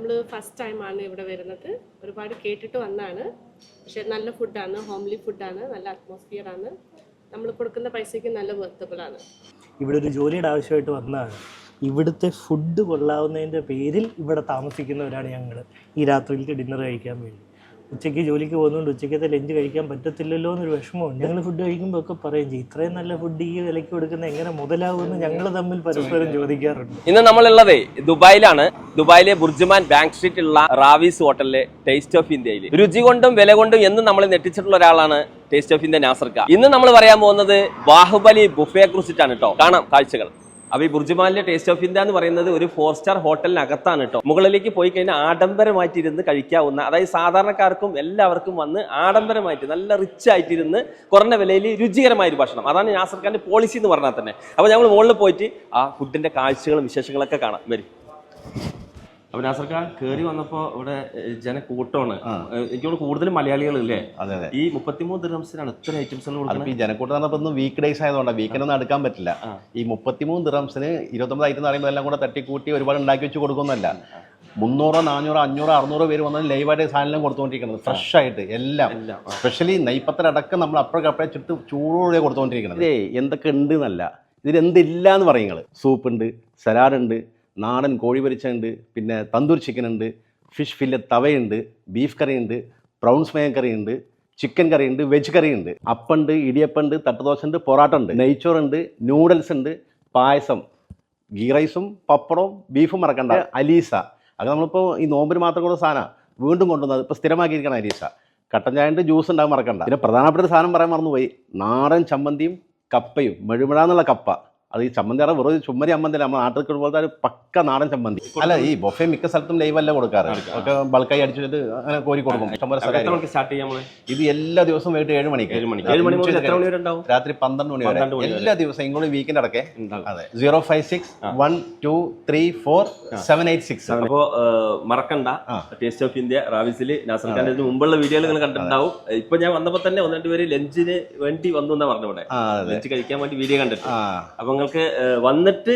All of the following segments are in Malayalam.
നമ്മൾ ഫസ്റ്റ് ടൈമാണ് ഇവിടെ വരുന്നത്. ഒരുപാട് കേട്ടിട്ട് വന്നാണ്. പക്ഷെ നല്ല ഫുഡാണ് ഹോംലി ഫുഡാണ് നല്ല അറ്റ്മോസ്ഫിയർ ആണ്. നമ്മൾ കൊടുക്കുന്ന പൈസയ്ക്ക് നല്ല വെർത്തബിൾ ആണ്. ഇവിടെ ഒരു ജോലിയുടെ ആവശ്യമായിട്ട് വന്നതാണ്. ഇവിടുത്തെ ഫുഡ് കൊള്ളാവുന്നതിന്റെ പേരിൽ ഇവിടെ താമസിക്കുന്നവരാണ് ഞങ്ങൾ ഈ രാത്രിയിലേക്ക് ഡിന്നർ കഴിക്കാൻ വേണ്ടി. ഉച്ചയ്ക്ക് ജോലിക്ക് പോകുന്നതുകൊണ്ട് ഉച്ചയ്ക്കത്തെ ലഞ്ച് കഴിക്കാൻ പറ്റത്തില്ലല്ലോ എന്നൊരു വിഷമമുണ്ട്. ഞങ്ങൾ ഫുഡ് കഴിക്കുമ്പോൾ ഒക്കെ പറയും ചെയ്യും ഇത്രയും നല്ല ഫുഡ് ഈ വിലയ്ക്ക് കൊടുക്കുന്ന എങ്ങനെ മുതലാവുമെന്ന് ഞങ്ങൾ തമ്മിൽ പരസ്പരം ചോദിക്കാറുണ്ട്. ഇന്ന് നമ്മളുള്ളത് ദുബായിലാണ്. ദുബായിലെ ബുർജുമാൻ ബാങ്ക് സ്ട്രീറ്റിലുള്ള റാവീസ് ഹോട്ടലിലെ ടേസ്റ്റ് ഓഫ് ഇന്ത്യയിൽ രുചി കൊണ്ടും വില കൊണ്ടും എന്നും നമ്മൾ നെട്ടിച്ചിട്ടുള്ള ഒരാളാണ് ടേസ്റ്റ് ഓഫ് ഇന്ത്യ നാസർക്ക ഇന്ന് നമ്മൾ പറയാൻ പോകുന്നത് ബാഹുബലി ബുഫയെ കുറിച്ചിട്ടാണ് കേട്ടോ കാണാം കാഴ്ചകൾ. അപ്പൊ ഈ ബുർജുമാലിന്റെ ടേസ്റ്റ് ഓഫ് ഇന്ത്യ എന്ന് പറയുന്നത് ഒരു ഫോർ സ്റ്റാർ ഹോട്ടലിനകത്താണ് കേട്ടോ മുകളിലേക്ക് പോയി കഴിഞ്ഞാൽ ആഡംബരമായിട്ടിരുന്ന് കഴിക്കാവുന്ന അതായത് സാധാരണക്കാർക്കും എല്ലാവർക്കും വന്ന് ആഡംബരമായിട്ട് നല്ല റിച്ച് ആയിട്ടിരുന്ന് കുറഞ്ഞ വിലയിൽ രുചികരമായ ഒരു ഭക്ഷണം. അതാണ് നാസർ ഖാന്റെ പോളിസി എന്ന് പറഞ്ഞാൽ തന്നെ. അപ്പൊ ഞങ്ങൾ മുകളിൽ പോയിട്ട് ആ ഫുഡിന്റെ കാഴ്ചകളും വിശേഷങ്ങളൊക്കെ കാണാം. വരും. അപ്പൊ നാസർ കേറി കയറി വന്നപ്പോ ഇവിടെ ജനക്കൂട്ടമാണ്. എനിക്കോട് എനിക്ക് മലയാളികൾ കൂടുതൽ മലയാളികളില്ലേ? അതെ അതെ. ഈ മുപ്പത്തിമൂന്ന് ദിറംസിനാണ് ഇത്ര ഐറ്റംസ് ഈ ജനക്കൂട്ടം എന്ന് പറഞ്ഞപ്പോൾ വീക്ക് ഡേയ്സ് ആയതുകൊണ്ട്. വീക്കെൻഡ് ഒന്നും എടുക്കാൻ പറ്റില്ല. ഈ മുപ്പത്തിമൂന്ന് ദിറംസിന് ഇരുപത്തൊമ്പത് ഐറ്റം എന്ന് പറയുമ്പോൾ എല്ലാം കൂടെ തട്ടിക്കൂട്ടി ഒരുപാട് ഉണ്ടാക്കി വെച്ച് കൊടുക്കുന്നല്ല മുന്നൂറോ നാനൂറോ അഞ്ഞൂറോ അറുന്നൂറോ പേര് വന്നാൽ ലൈവായിട്ട് സാധനം കൊടുത്തുകൊണ്ടിരിക്കുന്നത് ഫ്രഷ് ആയിട്ട് എല്ലാം. സ്പെഷ്യലി നെയ്പത്തരടക്കം നമ്മൾ അപ്പോഴൊക്കെ ചുട്ട് ചൂടോടെ കൊടുത്തുകൊണ്ടിരിക്കുന്നത് എന്തൊക്കെ ഉണ്ട് എന്നല്ല ഇതിൽ എന്തില്ല എന്ന് പറയുന്നത് സൂപ്പ് ഉണ്ട് സലാഡ് ഉണ്ട് നാടൻ കോഴി പൊരിച്ചുണ്ട് പിന്നെ തന്തൂർ ചിക്കൻ ഉണ്ട് ഫിഷ് ഫില്ലറ്റ് തവയുണ്ട് ബീഫ് കറി ഉണ്ട് പ്രൗൺസ് മേൻ കറി ഉണ്ട് ചിക്കൻ കറി ഉണ്ട് വെജ് കറി ഉണ്ട് അപ്പുണ്ട് ഇടിയപ്പുണ്ട് തട്ടുദോശ ഉണ്ട് പൊറാട്ട ഉണ്ട് നെയ്ച്ചോറുണ്ട് നൂഡിൽസ് ഉണ്ട് പായസം. ഗീ റൈസും പപ്പടവും ബീഫും മറക്കണ്ട. അലീസ. അത് നമ്മളിപ്പോൾ ഈ നോമ്പിന് മാത്രം കൊടുത്ത സാധനമാണ് വീണ്ടും കൊണ്ടുവന്നത് ഇപ്പോൾ സ്ഥിരമാക്കിയിരിക്കണം അലീസ. കട്ടൻ ചായന്റെ ജ്യൂസ് ഉണ്ടാകും മറക്കണ്ട. പിന്നെ പ്രധാനപ്പെട്ട ഒരു സാധനം പറയാൻ മറന്നുപോയി. നാടൻ ചമ്മന്തിയും കപ്പയും. മെഴുമിഴ എന്നുള്ള കപ്പ. അത് ഈ ചമ്മന്തി പറഞ്ഞാൽ വെറുതെ ചുമ്മരി അമ്മന്തില്ല നമ്മൾ നാട്ടിൽ പോലത്തെ ഒരു പക്ക നാടൻ ചമ്മന്തി. അല്ല ഈ ബൊഫെ മിക്ക സ്ഥലത്തും ലൈവ് അല്ല കൊടുക്കാറ്? ഒക്കെ ബൾക്കായി അടിച്ചിട്ട് അങ്ങനെ കോരി കൊടുക്കും. സ്റ്റാർട്ട് ചെയ്യാം ഇത് എല്ലാ ദിവസവും വൈകിട്ട് ഏഴ് മണിക്ക്. ഏഴ് മണിക്ക്. ഏഴ് മണി മുതൽ എത്ര മണി വരെ ഉണ്ടാവും? രാത്രി പന്ത്രണ്ട് മണി വരെ. എല്ലാ ദിവസവും ഇങ്ങോട്ട് വീക്കെൻഡ് അടക്കെ. അതെ. Zero five six one two three four seven eight six അപ്പോ മറക്കണ്ട. ടേസ്റ്റ് ഓഫ് ഇന്ത്യ റാവിസിൽ നാസർ ഖാന്റെ മുമ്പുള്ള വീഡിയോയിൽ നിങ്ങൾ കണ്ടിട്ടുണ്ടാവും. ഇപ്പൊ ഞാൻ വന്നപ്പോ തന്നെ ഒന്ന് രണ്ട് പേര് ലഞ്ചിന് വേണ്ടി വന്നു എന്നാ പറഞ്ഞു ഇവിടെ. ലഞ്ച് കഴിക്കാൻ വേണ്ടി വീഡിയോ കണ്ടിട്ട്. അപ്പൊ നിങ്ങൾക്ക് വന്നിട്ട്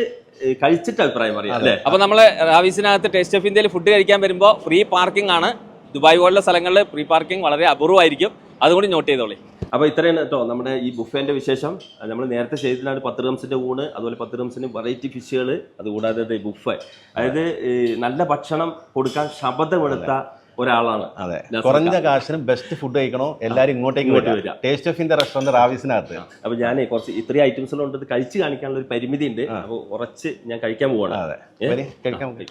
കഴിച്ചിട്ട് അഭിപ്രായം പറയാം അല്ലേ? അപ്പൊ നമ്മൾ റാവീസിനകത്ത് ടേസ്റ്റ് ഓഫ് ഇന്ത്യയിൽ ഫുഡ് കഴിക്കാൻ വരുമ്പോൾ ഫ്രീ പാർക്കിംഗ് ആണ്. ദുബായ് പോലുള്ള സ്ഥലങ്ങളിൽ ഫ്രീ പാർക്കിംഗ് വളരെ അപൂർവമായിരിക്കും. അതുകൊണ്ട് നോട്ട് ചെയ്തോളി. അപ്പൊ ഇത്രയാണ് കേട്ടോ നമ്മുടെ ഈ ബുഫേന്റെ വിശേഷം. നമ്മൾ നേരത്തെ ചെയ്തിട്ടാണ് പത്ത് റംസിന്റെ ഊണ് അതുപോലെ പത്ത് റംസിന് വെറൈറ്റി ഫിഷുകൾ അതുകൂടാതെ ബുഫേ. അതായത് നല്ല ഭക്ഷണം കൊടുക്കാൻ ശപഥമെടുത്ത ഒരാളാണ്. അതെ. കുറഞ്ഞ കാശിനും ബെസ്റ്റ് ഫുഡ് കഴിക്കണോ? എല്ലാവരും ഇങ്ങോട്ടേക്ക് ഇങ്ങോട്ട് വരിക. ടേസ്റ്റ് ഓഫ് ഇന്ത്യ റെസ്റ്റോറന്റ് റാവിസിനകത്ത്. അപ്പൊ ഞാൻ കുറച്ച് ഇത്രയും ഐറ്റംസ് ഉണ്ട് ഇത് കഴിച്ച് കാണിക്കാനുള്ള ഒരു പരിമിതി ഉണ്ട് അപ്പോൾ കുറച്ച് ഞാൻ കഴിക്കാൻ പോവാണ്. അതെ. കഴിക്കാൻ മതി.